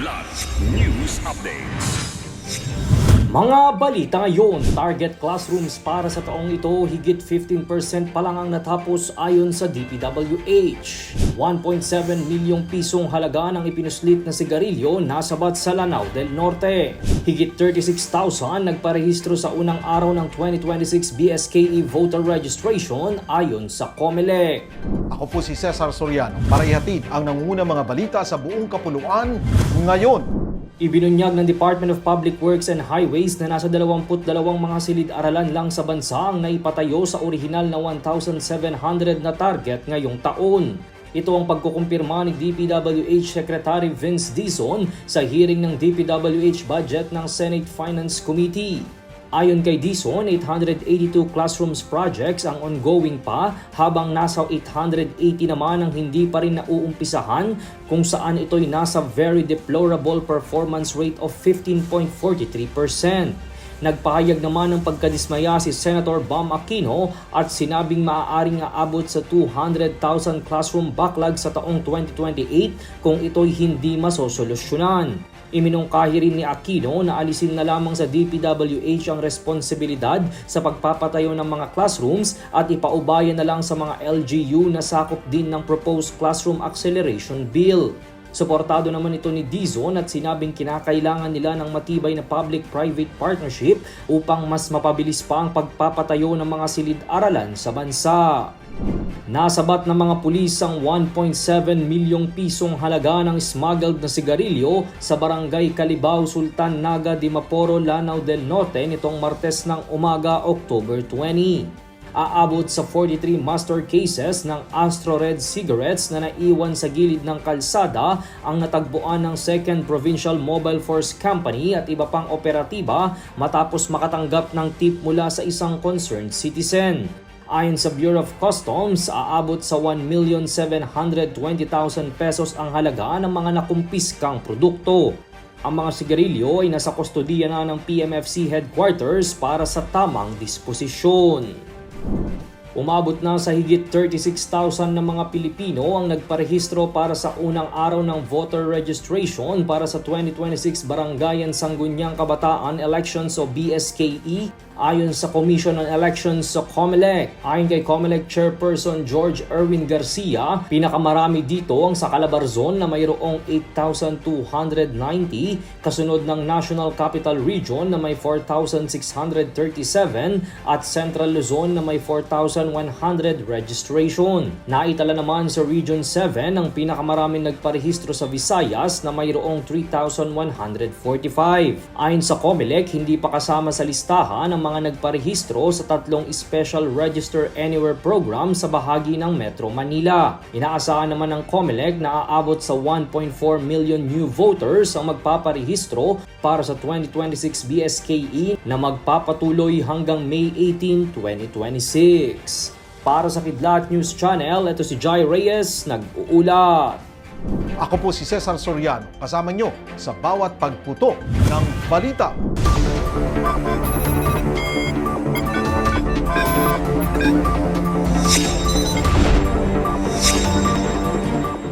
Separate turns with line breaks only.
Kidlat News Updates.
Mga balita ngayon, target classrooms para sa taong ito, higit 15% pa lang ang natapos ayon sa DPWH. 1.7 milyong pisong halaga ng ipinuslit na sigarilyo nasabat sa Lanao del Norte. Higit 36,000 nagparehistro sa unang araw ng 2026 BSKE voter registration ayon sa COMELEC.
Ako po si Cesar Soriano para ihatid ang nangungunang mga balita sa buong kapuluan ngayon.
Ibinunyag ng Department of Public Works and Highways na nasa 22 mga silid-aralan lang sa bansa ang naipatayo sa orihinal na 1,700 na target ngayong taon. Ito ang pagkukumpirma ni DPWH Secretary Vince Dizon sa hearing ng DPWH budget ng Senate Finance Committee. Ayon kay Dison, 882 classrooms projects ang ongoing pa habang nasa 880 naman ang hindi pa rin nauumpisahan kung saan ito'y nasa very deplorable performance rate of 15.43%. Nagpahayag naman ng pagkadismaya si Senator Bam Aquino at sinabing maaaring aabot sa 200,000 classroom backlog sa taong 2028 kung ito'y hindi masosolusyonan. Iminungkahi rin ni Aquino na alisin na lamang sa DPWH ang responsibilidad sa pagpapatayo ng mga classrooms at ipaubayan na lang sa mga LGU na sakop din ng proposed Classroom Acceleration Bill. Suportado naman ito ni Dizon at sinabing kinakailangan nila ng matibay na public-private partnership upang mas mapabilis pa ang pagpapatayo ng mga silid-aralan sa bansa. Nasabat ng mga pulis ang 1.7 milyong pisong halaga ng smuggled na sigarilyo sa barangay Calibao, Sultan Naga, Dimaporo, Lanao del Norte nitong Martes ng umaga, October 20 aabot sa 43 master cases ng Astro Red cigarettes na naiwan sa gilid ng kalsada ang natagpuan ng 2nd Provincial Mobile Force Company at iba pang operatiba matapos makatanggap ng tip mula sa isang concerned citizen. Ayon sa Bureau of Customs, aabot sa 1,720,000 pesos ang halaga ng mga nakumpiskang produkto. Ang mga sigarilyo ay nasa kustodiya na ng PMFC headquarters para sa tamang disposisyon. Thank you. Umabot na sa higit 36,000 na mga Pilipino ang nagparehistro para sa unang araw ng voter registration para sa 2026 Barangayan Sangguniang Kabataan Elections o BSKE ayon sa Commission on Elections sa COMELEC. Ayon kay COMELEC Chairperson George Erwin Garcia, pinakamarami dito ang sa Calabarzon na mayroong 8,290, kasunod ng National Capital Region na may 4,637 at Central Luzon na may 4,100 registration. Naitala naman sa Region 7 ang pinakamaraming nagparehistro sa Visayas na mayroong 3,145. Ayon sa COMELEC, hindi pa kasama sa listahan ang mga nagparehistro sa tatlong Special Register Anywhere program sa bahagi ng Metro Manila. Inaasahan naman ng COMELEC na aabot sa 1.4 million new voters ang magpaparehistro para sa 2026 BSKE na magpapatuloy hanggang May 18, 2026. Para sa Kidlat News Channel, ito si Jai Reyes, nag-uulat.
Ako po si Cesar Soriano, kasama nyo sa bawat pagputo ng balita.